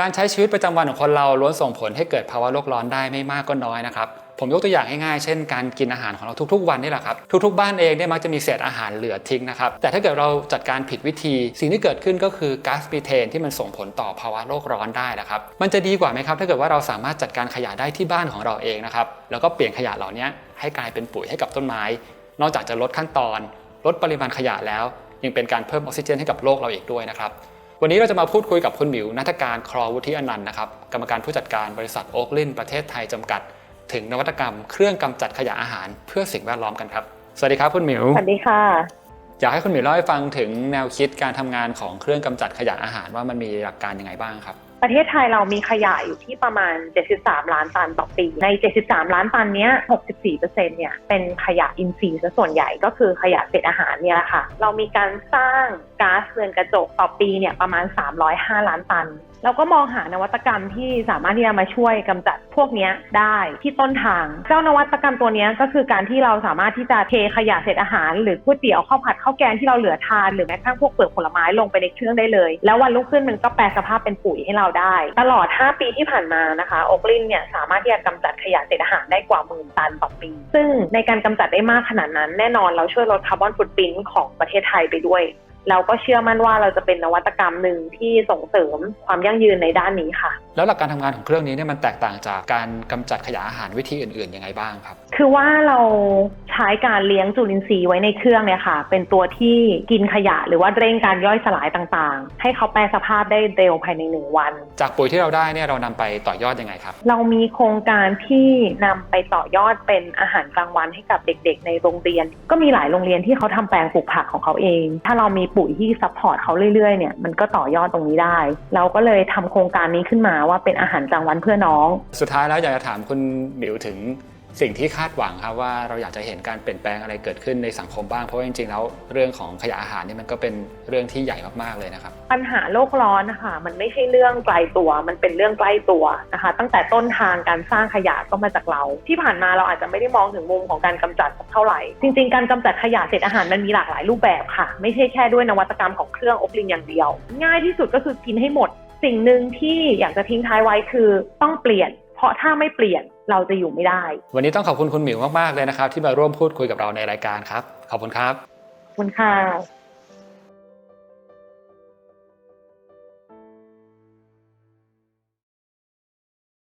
การใช้ชีวิตประจำวันของคนเราล้วนส่งผลให้เกิดภาวะโลกร้อนได้ไม่มากก็น้อยนะครับผมยกตัวอย่างง่ายๆ เช่นการกินอาหารของเราทุกๆ วันนี่แหละครับ ทุกๆ บ้านเองเนี่ยมักจะมีเศษอาหารเหลือทิ้งนะครับ แต่ถ้าเกิดเราจัดการผิดวิธี สิ่งที่เกิดขึ้นก็คือก๊าซมีเทนที่มันส่งผลต่อภาวะโลกร้อนได้นะครับ มันจะดีกว่าไหมครับ ถ้าเกิดว่าเราสามารถจัดการขยะได้ที่บ้านของเราเองนะครับ แล้วก็เปลี่ยนขยะเหล่านี้ให้กลายเป็นปุ๋ยให้กับต้นไม้ นอกจากจะลดขั้นตอน ลดปริมาณขยะแล้ว ยังเป็นการเพิ่มออกซิเจนให้กับโลกเราอีกด้วยนะครับ วันนี้เราจะมาพูดคุยกับคุณหมิวนัทการครอวุฒิอนันต์นะครับกรรมการผู้จัดการบริษัทโอ๊กลินประเทศไทยจำกัด ถึงนวัตกรรมเครื่องกำจัดขยะอาหารเพื่อสิ่งแวดล้อมกันครับ สวัสดีครับคุณหมิวสวัสดีค่ะ อยากให้คุณหมิวเล่าให้ฟังถึงแนวคิดการทำงานของเครื่องกำจัดขยะอาหารว่ามันมีหลักการยังไงบ้างครับ ประเทศไทยเรามีขยะอยู่ที่ประมาณ 73 ล้านตันต่อปี ใน 73 ล้านตันเนี้ย 64%เนี่ยเป็นขยะอินทรีย์ซะส่วนใหญ่ก็คือขยะเศษอาหารเนี่ยแหละค่ะ เรามีการสร้างก๊าซเรือนกระจกต่อปีเนี่ยประมาณ 305 ล้านตันเราก็มองหานวัตกรรมที่สามารถที่จะมาช่วยกำจัดพวกนี้ได้ที่ต้นทาง เจ้านวัตกรรมตัวนี้ก็คือการที่เราสามารถที่จะเทขยะเศษอาหาร หรือก๋วยเตี๋ยวข้าวผัดข้าวแกงที่เราเหลือทานหรือแม้กระทั่งพวกเปลือกผลไม้ลงไปในเครื่องได้เลย แล้ววันรุ่งขึ้นมันก็แปลสภาพเป็นปุ๋ยให้เราได้ ตลอด 5 ปีที่ผ่านมานะคะโอกลินเนี่ยสามารถที่จะกำจัดขยะเศษอาหารได้กว่าหมื่นตันต่อปี ซึ่งในการกำจัดได้มากขนาดนั้น แน่นอนเราช่วยลดคาร์บอนฟุตปรินต์ของประเทศไทยไปด้วย เราก็เชื่อมั่นว่าเราจะเป็นนวัตกรรมหนึ่งที่ส่งเสริมความยั่งยืนในด้านนี้ค่ะ แล้วหลักการทำงานของเครื่องนี้เนี่ยมันแตกต่างจากการกำจัดขยะอาหารวิธีอื่นๆยังไงบ้างครับ คือว่าเราใช้การเลี้ยงจุลินทรีย์ไว้ในเครื่องเนี่ยค่ะ เป็นตัวที่กินขยะหรือว่าเร่งการย่อยสลายต่างๆ ให้เขาแปลสภาพได้เร็วภายในหนึ่งวัน จากปุ๋ยที่เราได้เนี่ยเรานำไปต่อยอดยังไงครับ เรามีโครงการที่นำไปต่อยอดเป็นอาหารกลางวันให้กับเด็ก ๆ ในโรงเรียน ก็มีหลายโรงเรียนที่เขาทำแปลงปลูกผักของเขาเอง ถ้าเรามีปุ๋ยที่ซัพพอร์ตเขาเรื่อยๆเนี่ยมันก็ต่อยอดตรงนี้ได้ เราก็เลยทำโครงการนี้ขึ้นมาว่าเป็นอาหารกลางวันเพื่อน้อง สุดท้ายแล้วอยากจะถามคุณหมิวถึง สิ่งที่คาดหวังครับว่าเราอยากจะเห็นการเปลี่ยนแปลงอะไรเกิดขึ้นในสังคมบ้างเพราะว่าจริงๆแล้วเรื่องของขยะอาหารนี่มันก็เป็นเรื่องที่ใหญ่มากๆเลยนะครับ ปัญหาโลกร้อนนะคะมันไม่ใช่เรื่องไกลตัว มันเป็นเรื่องใกล้ตัวนะคะ ตั้งแต่ต้นทางการสร้างขยะก็มาจากเรา ที่ผ่านมาเราอาจจะไม่ได้มองถึงมุมของการกำจัดสักเท่าไหร่ จริง ๆ การกำจัดขยะเศษอาหารมันมีหลากหลายรูปแบบค่ะ ไม่ใช่แค่ด้วยนวัตกรรมของเครื่องอบลิงอย่างเดียว ง่ายที่สุดก็คือกินให้หมด สิ่งหนึ่งที่อยากจะทิ้งท้ายไว้คือต้องเปลี่ยน เพราะถ้าไม่เปลี่ยน เราจะอยู่ไม่ได้ วันนี้ต้องขอบคุณคุณหมิวมากๆเลยนะครับ ที่มาร่วมพูดคุยกับเราในรายการครับ ขอบคุณครับขอบคุณค่ะ